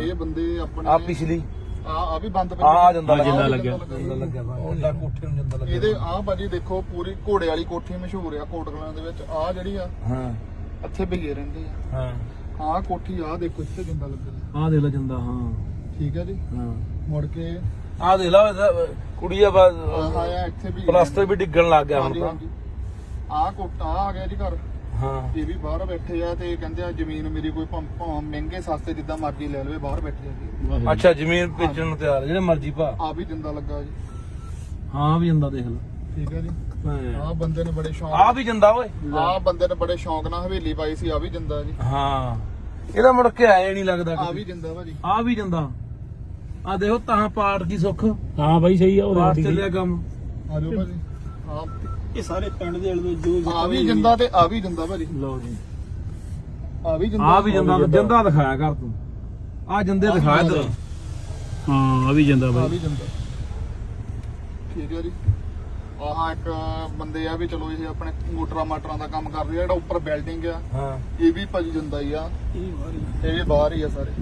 ਇਹ ਬੰਦੇ ਆਪਣੇ ਆ ਪਿਛਲੀ। ਆ ਆ ਵੀ ਬੰਦ ਆ ਆ ਜਾਂਦਾ ਆਹ ਜਿੰਦਾ ਲੱਗਿਆ। ਜਿੰਦਾ ਲੱਗਿਆ ਉਹਦਾ ਕੋਠੇ ਨੂੰ ਜਿੰਦਾ ਲੱਗਿਆ ਇਹਦੇ ਆ ਭਾਜੀ ਦੇਖੋ ਪੂਰੀ ਘੋੜੇ ਵਾਲੀ ਕੋਠੀ ਮਸ਼ਹੂਰ ਆ ਕੋਟਕਲਾਂ ਦੇ ਵਿੱਚ। ਆ ਜਿਹੜੀ ਆ ਹਾਂ। ਇੱਥੇ ਭਈਏ ਰਹਿੰਦੇ ਆ। ਹਾਂ। ਆ ਕੋਠੀ ਆ ਦੇਖੋ ਇੱਥੇ ਜਿੰਦਾ ਲੱਗਿਆ। ਆ ਦੇ ਲੈ ਜਿੰਦਾ ਹਾਂ। ਠੀਕ ਹੈ ਜੀ? ਹਾਂ। ਮੁੜ ਕੇ ਆ ਦੇ ਲਾ ਇਹਦਾ ਕੁੜੀ ਆ ਬਸ ਆਹ ਆ ਇੱਥੇ ਵੀ। ਪਲਾਸਟਰ ਵੀ ਡਿੱਗਣ ਲੱਗ ਗਿਆ ਹੁਣ ਤਾਂ। ਆ ਕੋਟਾ ਆ ਗਿਆ ਜੀ ਘਰ। ਹਾਂ। ਇਹ ਵੀ ਬਾਹਰ ਬੈਠੇ ਆ ਤੇ ਕਹਿੰਦੇ ਆ ਜ਼ਮੀਨ ਮੇਰੀ ਕੋਈ ਭੰ- ਭਾਵੇਂ ਮਹਿੰਗੇ ਸਸਤੇ ਜਿੱਦਾਂ ਮਰਜ਼ੀ ਲੈ ਲਵੇ ਬਾਹਰ ਬੈਠੇ ਆ। ਜੀ ਅੱਛਾ ਜ਼ਮੀਨ ਵੇਚਣ ਨੂੰ ਤਿਆਰ ਆ, ਜਿਹੜੇ ਮਰਜ਼ੀ ਭਾ। ਆ ਵੀ ਜਿੰਦਾ ਲੱਗਾ ਜੀ। ਹਾਂ ਵੀ ਜਿੰਦਾ ਦੇਖ ਲੈ। ਠੀਕ ਹੈ ਜੀ। ਆ ਬੰਦੇ ਨੇ ਬੜੇ ਸ਼ੌਂਕ ਆ ਵੀ ਜਿੰਦਾ ਓਏ। ਆ ਬੰਦੇ ਨੇ ਬੜੇ ਸ਼ੌਂਕ ਨਾਲ ਹਵੇਲੀ ਪਾਈ ਸੀ ਆ ਵੀ ਜਿੰਦਾ ਜੀ। ਹਾਂ। ਇਹਦਾ ਮੁੜ ਕੇ ਆਏ ਨਹੀਂ ਲੱਗਦਾ ਆ। ਵੀ ਜਿੰਦਾ ਭਾਜੀ ਆ ਵੀ ਜਾਂਦਾ। ਆ ਦੇਖੋ ਤਾਂ ਪਾਠ ਦੀ ਸੁੱਖ। ਹਾਂ ਬਾਈ ਸਹੀ ਆ ਉਹ ਦੇਖ ਚੱਲਿਆ ਕੰਮ। ਆ ਜਾਓ ਭਾਜੀ। ਆ ਇਹ ਸਾਰੇ ਪਿੰਡ ਦੇ ਅਲਵੇ ਜੋ ਆ ਵੀ ਜਿੰਦਾ ਤੇ ਆ ਵੀ ਜਿੰਦਾ ਭਾਜੀ। ਲਓ ਜੀ। ਆ ਵੀ ਜਿੰਦਾ ਆ ਵੀ ਜਿੰਦਾ ਜਿੰਦਾ ਦਿਖਾਇਆ ਕਰ ਤੂੰ। ਆ ਜਿੰਦੇ ਦਿਖਾ ਇੱਧਰ ਹਾਂ ਆ ਵੀ ਜਾਂਦਾ ਆ ਬਾਈ ਵੀ ਜਿੰਦਾ। ਠੀਕ ਹੈ ਜੀ। ਆਹ ਇੱਕ ਬੰਦੇ ਆ ਵੀ ਚਲੋ ਇਹ ਆਪਣੇ ਮੋਟਰਾਂ ਮਾਟਰਾਂ ਦਾ ਕੰਮ ਕਰਦੇ ਆ ਜਿਹੜਾ ਉੱਪਰ ਬਿਲਡਿੰਗ ਆ। ਹਾਂ। ਇਹ ਵੀ ਭਾਜੀ ਜਿੰਦਾ ਹੀ ਆ। ਇਹ ਵਾਰੀ ਇਹ ਵੀ ਬਾਹਰ ਹੀ ਆ ਸਾਰੇ।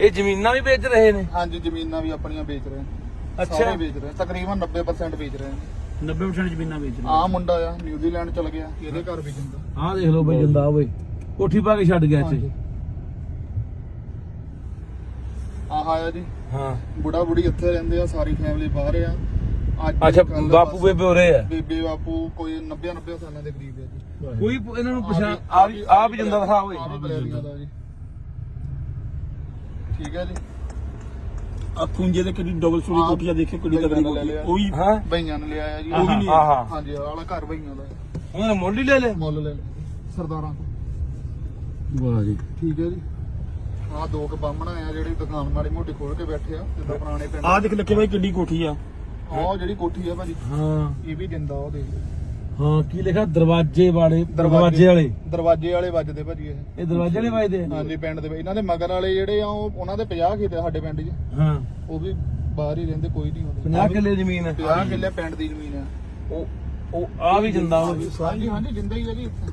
ਇਹ ਜ਼ਮੀਨਾਂ ਵੀ ਵੇਚ ਰਹੇ ਨੇ? ਹਾਂਜੀ ਜ਼ਮੀਨਾਂ ਵੀ ਆਪਣੀਆਂ ਵੇਚ ਰਹੇ ਆ ਅੱਛਾ। ਸਾਰੇ ਵੇਚ ਰਹੇ ਆ, ਤਕਰੀਬਨ 90% ਵੇਚ ਰਹੇ ਆ 90% ਜ਼ਮੀਨਾਂ ਵੇਚ ਰਹੇ। ਆ ਮੁੰਡਾ ਆ ਨਿਊਜ਼ੀਲੈਂਡ ਚਲ ਗਿਆ ਇਹਦੇ ਘਰ ਵੀ ਜਿੰਦਾ ਆਹ ਦੇਖ ਲਓ ਬਈ ਜਿੰਦਾ ਓਏ ਕੋਠੀ ਪਾ ਕੇ ਛੱਡ ਗਿਆ ਇੱਥੇ। ਆਹ ਆਇਆ ਜੀ। ਹਾਂ। ਬੁੜਾ ਬੁੜੀ ਇੱਥੇ ਰਹਿੰਦੇ ਆ ਸਾਰੀ ਫੈਮਿਲੀ ਬਾਹਰ ਆ। ਅੱਜ ਅੱਛਾ ਕੱਲ੍ਹ ਬਾਪੂ ਬਸ ਬੇਬੇ ਹੋ ਰਹੇ ਆ? ਬੇਬੇ ਬਾਪੂ ਕੋਈ 90 90 ਸਾਲਾਂ ਦੇ ਕਰੀਬ ਆ ਜੀ। ਕੋਈ ਪ- ਇਹਨਾਂ ਨੂੰ ਪਛਾਣ ਆ ਵੀ ਆ ਵੀ ਜਿੰਦਾ ਦਿਖਾ ਓਏ। ਆ ਵੀ ਬਲੈਰੀਆ ਦਾ ਜੀ। ਠੀਕ ਹੈ ਜੀ। ਆ ਖੁੰਝੇ ਦੇ ਕਿਹੜੀ ਡਬਲ ਸਟੋਰੀ ਹਾਂ। ਕੋਠੀਆਂ ਦੇਖੇ ਕਿਹੜੀ ਤਗੜੀ ਕੋਠੀ ਲਿਆ। ਉਹ ਵੀ ਹਾਂ। ਬਈਆਂ ਨੇ ਲਿਆ ਜੀ। ਉਹ ਵੀ ਨਹੀਂ ਆਹਾ ਹਾਂਜੀ ਆਹ ਵਾਲਾ ਘਰ ਬਈਆਂ ਦਾ। ਉਹਨਾਂ ਨੇ ਮੁੱਲ ਹੀ ਲੈ ਲਿਆ। ਮੁੱਲ ਲੈ ਲਿਆ ਸਰਦਾਰਾਂ ਤੋਂ। ਵਾਹ ਜੀ। ਠੀਕ ਹੈ ਜੀ। ਆਹ ਦੋ ਕ ਬਾਹਮਣ ਆ ਜਿਹੜੇ ਦੁਕਾਨ ਮਾੜੀ ਮੋਟੀ ਖੋਲ ਕੇ ਬੈਠੇ ਆ ਜਿੱਦਾਂ ਪੁਰਾਣੇ ਪਿੰਡ ਆ ਦੇਖ ਲੱਕੇ ਬਾਈ ਕਿੱਡੀ ਕੋਠੀ ਆ। ਆਹ ਜਿਹੜੀ ਕੋਠੀ ਆ ਭਾਜੀ ਹਾਂ। ਇਹ ਵੀ ਦਿੰਦਾ ਉਹ ਦੇਖ ਹਾਂ ਕੀ ਲਿਖਿਆ? ਦਰਵਾਜ਼ੇ ਵਾਲੇ ਦਰਵਾਜ਼ੇ ਵਾਲੇ। ਦਰਵਾਜ਼ੇ ਵਾਲੇ ਵੱਜਦੇ ਭਾਜੀ ਇਹ। ਇਹ ਦਰਵਾਜ਼ੇ ਵਾਲੇ ਵੱਜਦੇ? ਆ? ਹਾਂਜੀ ਪਿੰਡ ਦੇ ਵਿੱਚ। ਇਹਨਾਂ ਦੇ ਮਗਰ ਵਾਲੇ ਜਿਹੜੇ ਆ ਉਹ ਉਹਨਾਂ ਦੇ 50 ਖੇਤ ਆ ਸਾਡੇ ਪਿੰਡ 'ਚ। ਹਾਂ। ਉਹ ਵੀ ਬਾਹਰ ਹੀ ਰਹਿੰਦੇ ਕੋਈ ਨਹੀਂ ਆਉਂਦੇ। 50 ਕਿੱਲੇ ਜ਼ਮੀਨ ਹੈ 50 ਕਿੱਲੇ ਪਿੰਡ ਦੀ ਜ਼ਮੀਨ ਆ। ਉਹ ਉਹ ਆ ਵੀ ਜਿੰਦਾ ਵਾ। ਹਾਂਜੀ ਹਾਂਜੀ ਜਿੰਦਾ ਹੀ ਆ ਜੀ ਇੱਥੇ।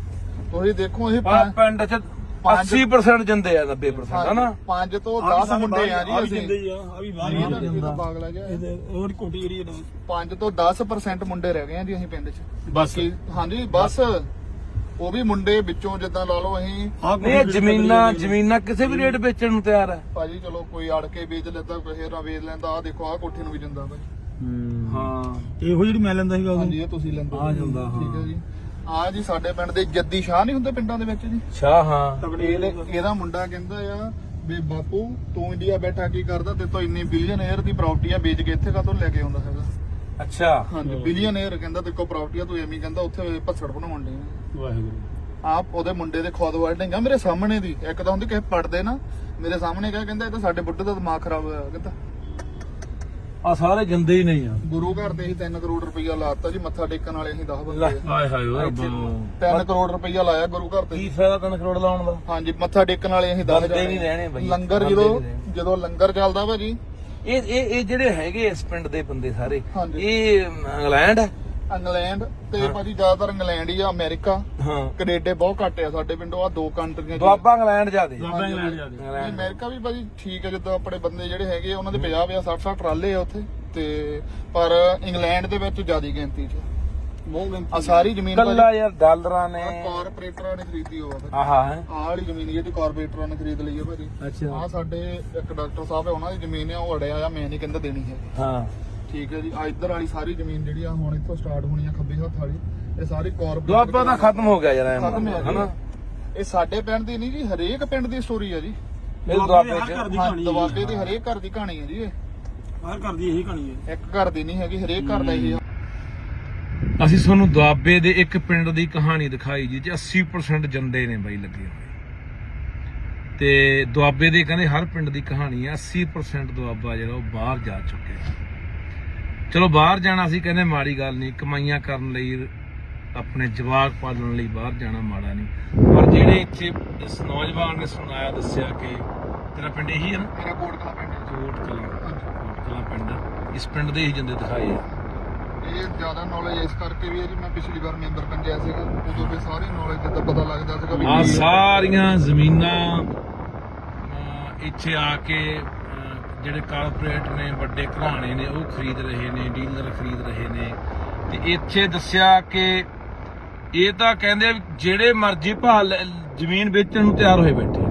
ਤੁਸੀਂ ਦੇਖੋ ਇਹ ਪਿੰਡ ਚ 80% ਜਿੰਦੇ ਆ 90% ਹਨਾ? ਪੰਜ ਤੋਂ 10 ਮੁੰਡੇ ਆ ਜੀ ਆ ਅਸੀਂ। ਜਿੰਦੇ ਆ ਆ ਵੀ ਬਾਹਰ ਇਹ ਹੀ ਤਾਂ- ਆ। ਇਹ ਤਾਂ ਪਾਗਲ ਆ ਗਿਆ। ਇਹਦੇ ਹੋਰ ਕੋਠੀ ਜਿਹੜੀ ਹੈ ਨਾ। ਪੰਜ ਤੋਂ 10% ਮੁੰਡੇ ਰਹਿ ਗਏ ਆ ਜੀ ਅਸੀਂ ਪਿੰਡ 'ਚ। ਬਸ। ਹਾਂਜੀ ਬਸ। ਉਹ ਵੀ ਮੁੰਡੇ ਵਿੱਚੋਂ ਜਿੱਦਾਂ ਲਾ ਲਓ ਅਸੀਂ। ਇਹ ਜ਼ਮੀਨਾਂ ਜ਼ਮੀਨਾਂ ਕਿਸੇ ਵੀ ਰੇਟ ਵੇਚਣ ਨੂੰ ਤਿਆਰ ਹੈ ਭਾਜੀ ਚਲੋ ਕੋਈ ਅੜ ਕੇ ਵੇਚ ਲੈਂਦਾ ਕੋਈ ਹੇਰਾ ਵੇਚ ਲੈਂਦਾ ਆ ਦੇਖੋ ਆ ਕੋਠੇ ਨੂੰ ਵੀ ਜਿੰਦਾ ਭਾਜੀ। ਹਾਂ। ਇਹੋ ਜਿਹੜੀ ਮੈਂ ਲੈਂਦਾ ਸੀਗਾ ਹਾਂਜੀ ਇਹ ਤੁਸੀਂ ਲੈਂਦੇ ਆ ਜਾਂਦਾ, ਹਾਂ। ਠੀਕ ਹੈ। ਜੀ। ਆ ਜੀ ਸਾਡੇ ਪਿੰਡ ਦੇ ਜੱਦੀ ਸ਼ਾਹ ਨਹੀਂ ਹੁੰਦੇ ਪਿੰਡਾਂ ਦੇ ਵਿੱਚ ਜੀ? ਸ਼ਾਹ ਹਾਂ। ਇਹਦੇ ਇਹਦਾ ਮੁੰਡਾ ਕਹਿੰਦਾ ਆ ਵੀ ਬਾਪੂ ਤੂੰ ਇੰਡੀਆ ਬੈਠਾ ਕੀ ਕਰਦਾ? ਤੇ ਤੋਂ ਇੰਨੀ ਬਿਲੀਅਨੇਅਰ ਦੀ ਪ੍ਰਾਪਰਟੀ ਆ ਵੇਚ ਕੇ ਇੱਥੇ ਕਾਹਤੋਂ ਲੈ ਕੇ ਆਉਂਦਾ ਹੈਗਾ? ਅੱਛਾ। ਹਾਂਜੀ ਬਿਲੀਅਨੇਅਰ ਕਹਿੰਦਾ ਤੇ ਕੋ ਪ੍ਰਾਪਰਟੀ ਆ ਤੂੰ ਐਵੇਂ ਹੀ ਕਹਿੰਦਾ ਉੱਥੇ ਪੱਛੜ ਬਣਾਉਣ ਦੇ ਵਾਹਿਗੁਰੂ। ਆਪ ਉਹਦੇ ਮੁੰਡੇ ਦੇ ਖੁਦ ਵਰਡਿੰਗ ਆ ਮੇਰੇ ਸਾਹਮਣੇ ਦੀ। ਇੱਕ ਤਾਂ ਹੁੰਦੀ ਕਿਸੇ ਪੜਦੇ ਨਾ ਮੇਰੇ ਸਾਹਮਣੇ ਕਿਹਾ ਕਹਿੰਦਾ ਇਹ ਤਾਂ ਸਾਡੇ ਬੁੱਢੇ ਦਾ ਦਿਮਾਗ ਖਰਾਬ ਹੋਇਆ ਕਹਿੰਦਾ। ਆ ਸਾਰੇ ਜਿੰਦੇ ਹੀ ਨਹੀਂ ਆ ਗੁਰੂ ਘਰ ਤੇ ਅਸੀਂ 3 ਕਰੋੜ ਰੁਪਈਆ ਲਾਤਾ ਜੀ ਮੱਥਾ ਟੇਕਣ ਵਾਲੇ ਅਸੀਂ 10 ਬੰਦੇ ਆ। ਹਾਏ ਹਾਏ ਓਏ 3 ਕਰੋੜ ਰੁਪਈਆ ਲਾਇਆ ਗੁਰੂ ਘਰ ਤੇ ਕੀ ਫਾਇਦਾ 3 ਕਰੋੜ ਲਾਉਣ ਦਾ ਹਾਂਜੀ ਮੱਥਾ ਟੇਕਣ ਵਾਲੇ ਅਸੀਂ 10 ਬੰਦੇ ਨਹੀਂ ਰਹਿਣੇ ਬਈ। ਲੰਗਰ ਬੰਦੇ ਜਦੋਂ ਨਹੀਂ ਰਹਿਣੇ। ਜਦੋਂ ਲੰਗਰ ਚੱਲਦਾ ਭਾਜੀ ਇਹ ਇਹ ਇਹ ਜਿਹੜੇ ਹੈਗੇ ਇਸ ਪਿੰਡ ਦੇ ਬੰਦੇ ਸਾਰੇ ਹਾਂਜੀ। ਇਹ ਇੰਗਲੈਂਡ ਆ? ਇੰਗਲੈਂਡ ਤੇ ਭਾਜੀ ਜ਼ਿਆਦਾਤਰ ਇੰਗਲੈਂਡ ਹੀ ਆ ਅਮਰੀਕਾ ਹਾਂ। ਕੈਨੇਡਾ ਬਹੁਤ ਘੱਟ ਆ ਸਾਡੇ ਪਿੰਡੋਂ ਆ ਦੋ ਕੰਟਰੀਆਂ ਚ। ਦੁਆਬਾ ਇੰਗਲੈਂਡ ਜਾਦੇ ਦੁਆਬਾ ਇੰਗਲੈਂਡ ਜਾ ਦੇ। ਨਹੀਂ, ਅਮਰੀਕਾ ਵੀ ਭਾਜੀ ਠੀਕ ਹੈ ਜਿੱਦਾਂ ਆਪਣੇ ਬੰਦੇ ਜਿਹੜੇ ਹੈਗੇ ਆ, ਉਹਨਾਂ ਦੇ 50 50 60 60 ਟਰਾਲੇ ਆ ਉੱਥੇ। ਤੇ ਪਰ ਇੰਗਲੈਂਡ ਦੇ ਵਿੱਚ ਜ਼ਿਆਦੀ ਗਿਣਤੀ ਚ। ਬਹੁਤ ਆ ਸਾਰੀ ਜ਼ਮੀਨ ਕੱਲਾ ਯਾਰ ਡਾਲਰਾਂ ਨੇ। ਕਾਰਪੋਰੇਟਰਾਂ ਨੇ ਖਰੀਦੀ ਹੋਆ ਭਾਜੀ। ਆਹਾ ਹੈ? ਆਹ ਵਾਲੀ ਜ਼ਮੀਨ ਜਿਹੜੀ ਕਾਰਪੋਰੇਟਰਾਂ ਨੇ ਖਰੀਦ ਲਈ ਹੈ ਭਾਜੀ। ਅੱਛਾ। ਆ ਸਾਡੇ ਇੱਕ ਡਾਕਟਰ ਸਾਹਿਬ ਹੈ ਉਹਨਾਂ ਦੀ ਜ਼ਮੀਨ ਆ ਉਹ ਅੜਿਆ ਆ ਮੈਂ ਨਹੀਂ ਕਹਿੰਦਾ ਦੇਣੀ ਹੈ ਹਾਂ। ਠੀਕ ਹੈ ਜੀ ਆ ਇੱਧਰ ਵਾਲੀ ਸਾਰੀ ਜ਼ਮੀਨ ਜਿਹੜੀ ਆ ਹੁਣ ਇੱਥੋਂ ਸਟਾਰਟ ਹੋਣੀ ਆ ਖੱਬੇ ਹੱਥ ਵਾਲੀ। ਇਹ ਸਾਰੀ ਕਾਰਪੋਰੇਟ ਦੁਆਬਾ ਤਾਂ ਖਤਮ ਹੋ ਗਿਆ ਯਾਰ ਐਂ ਖਤਮ ਹੈ ਹਨਾ? ਇਹ ਸਾਡੇ ਪਿੰਡ ਦੀ ਨਹੀਂ ਜੀ ਹਰੇਕ ਪਿੰਡ ਦੀ ਸਟੋਰੀ ਹੈ ਜੀ। ਇਹ ਦੁਆਬੇ ਦੁਆਬੇ ਹਰ ਘਰ ਚ ਦੀ ਹਾਂ ਕਹਾਣੀ ਦਵਾਬੇ ਦੀ ਹਰੇਕ ਘਰ ਦੀ ਕਹਾਣੀ ਹੈ ਜੀ ਇਹ। ਹਰ ਘਰ ਦੀ ਇਹੀ ਕਹਾਣੀ ਹੈ ਇੱਕ ਘਰ ਦੀ ਨਹੀਂ ਹੈਗੀ ਹਰੇਕ ਘਰ ਦਾ ਇਹ ਅਸੀਂ ਤੁਹਾਨੂੰ ਦੁਆਬੇ ਦੇ ਇੱਕ ਪਿੰਡ ਦੀ ਕਹਾਣੀ ਦਿਖਾਈ ਜੀ ਚ 80% ਜੰਦੇ ਨੇ ਬਾਈ ਲੱਗੇ ਹੋਏ। ਤੇ ਦੁਆਬੇ ਦੇ ਕਹਿੰਦੇ ਹਰ ਪਿੰਡ ਦੀ ਕਹਾਣੀ ਹੈ 80% ਦੁਆਬਾ ਜਿਹੜਾ ਉਹ ਬਾਹਰ ਜਾ ਚੁੱਕਿਆ। ਚਲੋ ਬਾਹਰ ਜਾਣਾ ਸੀ ਕਹਿੰਦੇ ਮਾੜੀ ਗੱਲ ਨਹੀਂ ਕਮਾਈਆਂ ਕਰਨ ਲਈ ਆਪਣੇ ਜਵਾਕ ਪਾਲਣ ਲਈ ਬਾਹਰ ਜਾਣਾ ਮਾੜਾ ਨਹੀਂ। ਪਰ ਜਿਹੜੇ ਇੱਥੇ ਇਸ ਨੌਜਵਾਨ ਨੇ ਸੁਣਾਇਆ ਦੱਸਿਆ ਕਿ ਤੇਰਾ ਪਿੰਡ ਇਹੀ ਹੈ ਨਾ? ਮੇਰਾ ਕੋਟ ਕਲਾ ਪਿੰਡ ਕੋਟ ਕਲਾਂ ਕੋਟ ਕਲਾਂ ਪਿੰਡ ਇਸ ਪਿੰਡ ਦੇ ਹੀ ਜੰਦੇ ਦਿਖਾਏ ਆ। ਇਹ ਜ਼ਿਆਦਾ ਨੌਲੇਜ ਇਸ ਕਰਕੇ ਵੀ ਹੈ ਜੀ ਮੈਂ ਪਿਛਲੀ ਵਾਰ ਮੈਂਬਰ ਪੰਚਾਇਤ ਸੀਗਾ। ਉਦੋਂ ਵੀ ਸਾਰੀ ਨੌਲੇਜ ਜਿੱਦਾਂ ਪਤਾ ਲੱਗਦਾ ਸੀਗਾ ਵੀ ਆ। ਸਾਰੀਆਂ ਜ਼ਮੀਨਾਂ ਇੱਥੇ ਆ ਕੇ ਜਿਹੜੇ ਕਾਰਪੋਰੇਟ ਨੇ, ਵੱਡੇ ਘਰਾਣੇ ਨੇ, ਉਹ ਖਰੀਦ ਰਹੇ ਨੇ ਡੀਲਰ ਖਰੀਦ ਰਹੇ ਨੇ। ਤੇ ਇੱਥੇ ਦੱਸਿਆ ਕਿ ਇਹ ਤਾਂ ਕਹਿੰਦੇ ਵੀ ਜਿਹੜੇ ਮਰਜ਼ੀ ਭਾਅ ਲੈ- ਜ਼ਮੀਨ ਵੇਚਣ ਨੂੰ ਤਿਆਰ ਹੋਏ ਬੈਠੇ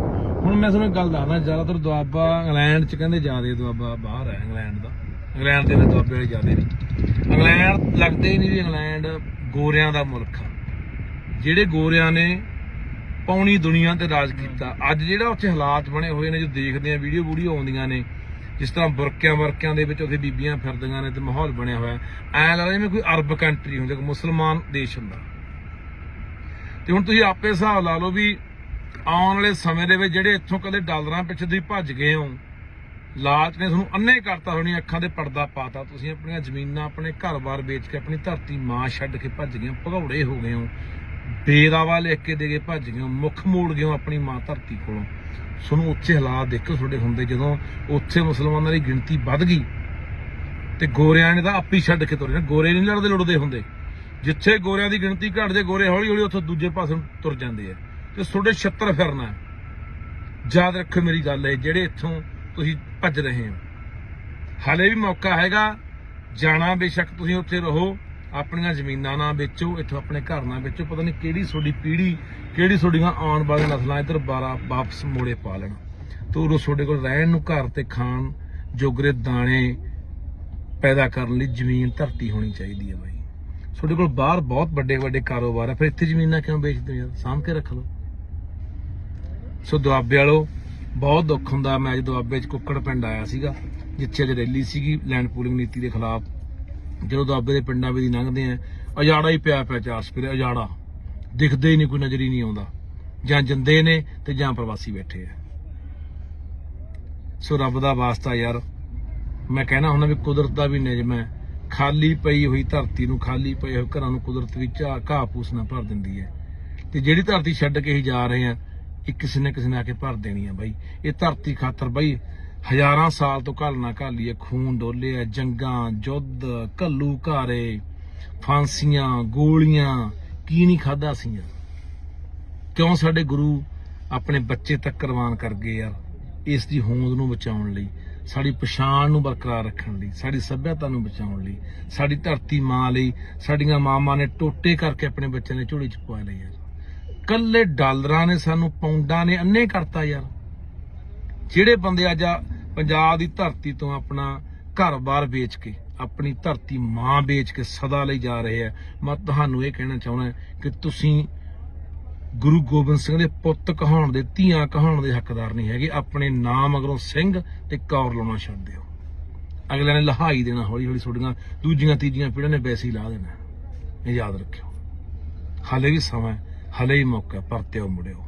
ਹੁਣ ਮੈਂ ਤੁਹਾਨੂੰ ਗੱਲ ਦੱਸਦਾ, ਜ਼ਿਆਦਾਤਰ ਦੁਆਬਾ ਇੰਗਲੈਂਡ ਚ ਕਹਿੰਦੇ ਜ਼ਿਆਦਾ ਦੁਆਬਾ ਬਾਹਰ ਹੈ ਇੰਗਲੈਂਡ ਦਾ। ਇੰਗਲੈਂਡ ਦੇ ਵਿੱਚ ਦੁਆਬੇ ਵਾਲੇ ਜ਼ਿਆਦਾ ਨੇ। ਇੰਗਲੈਂਡ ਲੱਗਦੇ ਹੀ ਨਹੀਂ ਵੀ ਇੰਗਲੈਂਡ ਗੋਰਿਆਂ ਦਾ ਮੁਲਕ ਆ। ਜਿਹੜੇ ਗੋਰਿਆਂ ਨੇ ਪੌਣੀ ਦੁਨੀਆ ਤੇ ਰਾਜ ਕੀਤਾ। ਅੱਜ ਜਿਹੜਾ ਉੱਥੇ ਹਾਲਾਤ ਬਣੇ ਹੋਏ ਨੇ, ਜੋ ਦੇਖਦੇ ਆ ਵੀਡੀਓ ਵੀਡੀਓ ਆਉਂਦੀਆਂ ਨੇ ਜਿਸ ਤਰ੍ਹਾਂ ਬੁਰਕਿਆਂ ਵਰਕਿਆਂ ਦੇ ਵਿੱਚ ਉੱਥੇ ਬੀਬੀਆਂ ਫਿਰਦੀਆਂ ਨੇ ਤੇ ਮਾਹੌਲ ਬਣਿਆ ਹੋਇਆ ਐ ਲੱਗਦਾ ਜਿਵੇਂ ਕੋਈ ਅਰਬ ਕੰਟਰੀ ਹੁੰਦੀ ਕੋਈ ਮੁਸਲਮਾਨ ਦੇਸ਼ ਹੁੰਦਾ। ਤੇ ਹੁਣ ਤੁਸੀਂ ਆਪੇ ਹਿਸਾਬ ਲਾ ਲਓ ਵੀ ਆਉਣ ਵਾਲੇ ਸਮੇਂ ਦੇ ਵਿੱਚ ਜਿਹੜੇ ਇੱਥੋਂ ਕਦੇ ਡਾਲਰਾਂ ਪਿੱਛੇ ਤੁਸੀਂ ਭੱਜ ਗਏ ਹੋ, ਲਾਲਚ ਨੇ ਤੁਹਾਨੂੰ ਅੰਨੇ ਕਰਤਾ ਹੋਣੀ, ਅੱਖਾਂ ਦੇ ਪਰਦਾ ਪਾਤਾ, ਤੁਸੀਂ ਆਪਣੀਆਂ ਜ਼ਮੀਨਾਂ, ਆਪਣੇ ਘਰ-ਬਾਰ ਵੇਚ ਕੇ, ਆਪਣੀ ਧਰਤੀ ਮਾਂ ਛੱਡ ਕੇ ਭੱਜ ਗਏ ਭਗੌੜੇ ਹੋ ਗਏ ਹੋ, ਬੇਦਾਵਾ ਲਿਖ ਕੇ ਦੇ ਕੇ ਭੱਜ ਗਏ ਹੋ, ਮੁੱਖ ਮੋੜ ਗਏ ਹੋ ਆਪਣੀ ਮਾਂ ਧਰਤੀ ਕੋਲੋਂ। ਤੁਹਾਨੂੰ ਉੱਥੇ ਹਾਲਾਤ ਦੇਖੋ ਤੁਹਾਡੇ ਹੁੰਦੇ ਜਦੋਂ ਉੱਥੇ ਮੁਸਲਮਾਨਾਂ ਦੀ ਗਿਣਤੀ ਵੱਧ ਗਈ ਤੇ ਗੋਰਿਆਂ ਨੇ ਤਾਂ ਆਪੀ ਛੱਡ ਕੇ ਤੁਰੇ ਨੇ। ਗੋਰੇ ਨਹੀਂ ਲੜਦੇ ਲੁੜਦੇ ਹੁੰਦੇ। ਜਿੱਥੇ ਗੋਰਿਆਂ ਦੀ ਗਿਣਤੀ ਘਟ ਜੇ ਗੋਰੇ ਹੌਲੀ ਹੌਲੀ ਉੱਥੋਂ ਦੂਜੇ ਪਾਸੇ ਨੂੰ ਤੁਰ ਜਾਂਦੇ ਆ। ਤੇ ਤੁਹਾਡੇ 76 ਫਿਰਨਾ ਯਾਦ ਰੱਖੋ ਮੇਰੀ ਗੱਲ ਹੈ ਜਿਹੜੇ ਇੱਥੋਂ ਤੁਸੀਂ ਭੱਜ ਰਹੇ ਹੋ। ਹਾਲੇ ਵੀ ਮੌਕਾ ਹੈਗਾ। ਜਾਣਾ ਬੇਸ਼ੱਕ ਤੁਸੀਂ ਉੱਥੇ ਰਹੋ। ਆਪਣੀਆਂ ਜ਼ਮੀਨਾਂ ਨਾ ਵੇਚੋ, ਇੱਥੋਂ ਆਪਣੇ ਘਰ ਨਾ ਵੇਚੋ। ਪਤਾ ਨਹੀਂ ਕਿਹੜੀ ਤੁਹਾਡੀ ਪੀੜ੍ਹੀ, ਕਿਹੜੀ ਤੁਹਾਡੀਆਂ ਆਉਣ ਵਾਲੀਆਂ ਨਸਲਾਂ ਇੱਧਰ ਬਾਰਾ ਵਾਪਸ ਮੋੜੇ ਪਾ ਲੈਣ। ਤੋ ਉਦੋਂ ਤੁਹਾਡੇ ਕੋਲ ਰਹਿਣ ਨੂੰ ਘਰ ਤੇ ਖਾਣ ਜੋਗਰੇ ਦਾਣੇ ਪੈਦਾ ਕਰਨ ਲਈ ਜ਼ਮੀਨ ਧਰਤੀ ਹੋਣੀ ਚਾਹੀਦੀ ਹੈ ਬਾਈ। ਤੁਹਾਡੇ ਕੋਲ ਬਾਹਰ ਬਹੁਤ ਵੱਡੇ ਵੱਡੇ ਕਾਰੋਬਾਰ ਆ, ਫਿਰ ਇੱਥੇ ਜ਼ਮੀਨਾਂ ਕਿਉਂ ਵੇਚਦੇ ਹੋ ਯਾਰ ਸਾਂਭ ਕੇ ਰੱਖ ਲਓ। ਸੋ ਦੁਆਬੇ ਵਾਲੋ, ਬਹੁਤ ਦੁੱਖ ਹੁੰਦਾ। ਮੈਂ ਅੱਜ ਦੁਆਬੇ 'ਚ ਕੁੱਕੜ ਪਿੰਡ ਆਇਆ ਸੀਗਾ, ਜਿੱਥੇ ਅੱਜ ਰੈਲੀ ਸੀਗੀ, ਲੈਂਡ ਪੂਲਿੰਗ ਨੀਤੀ ਦੇ ਖਿਲਾਫ। ਜਦੋਂ ਦੁਆਬੇ ਦੇ ਪਿੰਡਾਂ ਵਿੱਚ ਦੀ ਲੰਘਦੇ ਆ, ਅਜਾੜਾ ਹੀ ਪਿਆ ਪਿਆ ਚਾਰ ਸਪਰੇ, ਅਜਾੜਾ। ਦਿਖਦੇ ਹੀ ਨਹੀਂ, ਕੋਈ ਨਜ਼ਰ ਹੀ ਨਹੀਂ ਆਉਂਦਾ। ਜਾਂ ਜੰਦੇ ਨੇ ਤੇ ਜਾਂ ਪ੍ਰਵਾਸੀ ਬੈਠੇ ਆ। ਸੋ ਰੱਬ ਦਾ ਵਾਸਤਾ ਯਾਰ, ਮੈਂ ਕਹਿਣਾ ਹੁੰਦਾ ਵੀ ਕੁਦਰਤ ਦਾ ਵੀ ਨਿਯਮ ਹੈ। ਖਾਲੀ ਪਈ ਹੋਈ ਧਰਤੀ ਨੂੰ ਖਾਲੀ ਪਏ ਹੋਏ ਘਰਾਂ ਨੂੰ ਕੁਦਰਤ ਵਿੱਚ ਘਾਹ ਫੂਸ ਨਾਲ ਭਰ ਦਿੰਦੀ ਹੈ। ਤੇ ਜਿਹੜੀ ਧਰਤੀ ਛੱਡ ਕੇ ਹੀ ਜਾ ਰਹੇ ਆ ਇਹ ਕਿਸੇ ਨੇ ਕਿਸੇ ਨੇ ਆ ਕੇ ਭਰ ਦੇਣੀ ਆ ਬਾਈ। ਇਹ ਧਰਤੀ ਖਾਤਰ ਬਾਈ ਹਜ਼ਾਰਾਂ ਸਾਲ ਤੋਂ ਘਾਲ ਨਾ ਘਾਲੀਏ ਖੂਨ ਡੋਲੇ ਆ, ਜੰਗਾਂ, ਜੁੱਧ, ਘੱਲੂ ਘਾਰੇ, ਫਾਂਸੀਆਂ, ਗੋਲੀਆਂ, ਕੀ ਨਹੀਂ ਖਾਦਾ ਸੀ ਯਾਰ ਕਿਉਂ ਸਾਡੇ ਗੁਰੂ ਆਪਣੇ ਬੱਚੇ ਤੱਕ ਕੁਰਬਾਨ ਕਰ ਗਏ ਯਾਰ ਇਸ ਦੀ ਹੋਂਦ ਨੂੰ ਬਚਾਉਣ ਲਈ, ਸਾਡੀ ਪਛਾਣ ਨੂੰ ਬਰਕਰਾਰ ਰੱਖਣ ਲਈ, ਸਾਡੀ ਸੱਭਿਅਤਾ ਨੂੰ ਬਚਾਉਣ ਲਈ, ਸਾਡੀ ਧਰਤੀ ਮਾਂ ਲਈ, ਸਾਡੀਆਂ ਮਾਵਾਂ ਨੇ ਟੋਟੇ ਕਰਕੇ ਆਪਣੇ ਬੱਚਿਆਂ ਨੇ ਝੋਲੀ ਚ ਪਵਾ ਲਏ ਯਾਰ ਕੱਲੇ ਡਾਲਰਾਂ ਨੇ ਸਾਨੂੰ ਪੌਂਡਾਂ ਨੇ ਅੰਨੇ ਕਰਤਾ ਯਾਰ। ਜਿਹੜੇ ਬੰਦੇ ਅੱਜ ਪੰਜਾਬ ਦੀ ਧਰਤੀ ਤੋਂ ਆਪਣਾ ਘਰ-ਬਾਰ ਵੇਚ ਕੇ ਆਪਣੀ ਧਰਤੀ ਮਾਂ ਵੇਚ ਕੇ ਸਦਾ ਲਈ ਜਾ ਰਹੇ ਆ ਮੈਂ ਤੁਹਾਨੂੰ ਇਹ ਕਹਿਣਾ ਚਾਹੁੰਦਾ ਕਿ ਤੁਸੀਂ ਗੁਰੂ ਗੋਬਿੰਦ ਸਿੰਘ ਦੇ ਪੁੱਤ ਕਹਾਉਣ ਦੇ ਧੀਆਂ ਕਹਾਉਣ ਦੇ ਹੱਕਦਾਰ ਨਹੀਂ ਹੈਗੇ। ਆਪਣੇ ਨਾਮ ਅਗਰੋਂ ਸਿੰਘ ਤੇ ਕੌਰ ਲਾਉਣਾ ਛੱਡ ਦਿਓ ਅਗਲੇ ਨੇ ਲਹਾਈ ਦੇਣਾ ਹੌਲੀ ਹੌਲੀ ਤੁਹਾਡੀਆਂ ਦੂਜੀਆਂ ਤੀਜੀਆਂ ਪੀੜ੍ਹੀਆਂ ਨੇ ਵੈਸੇ ਹੀ ਲਾ ਦੇਣਾ। ਇਹ ਯਾਦ ਰੱਖਿਓ। ਹਾਲੇ ਵੀ ਸਮਾਂ ਹੈ, ਹਾਲੇ ਹੀ ਮੌਕਾ ਪਰਤਿਓ ਮੁੜਿਓ।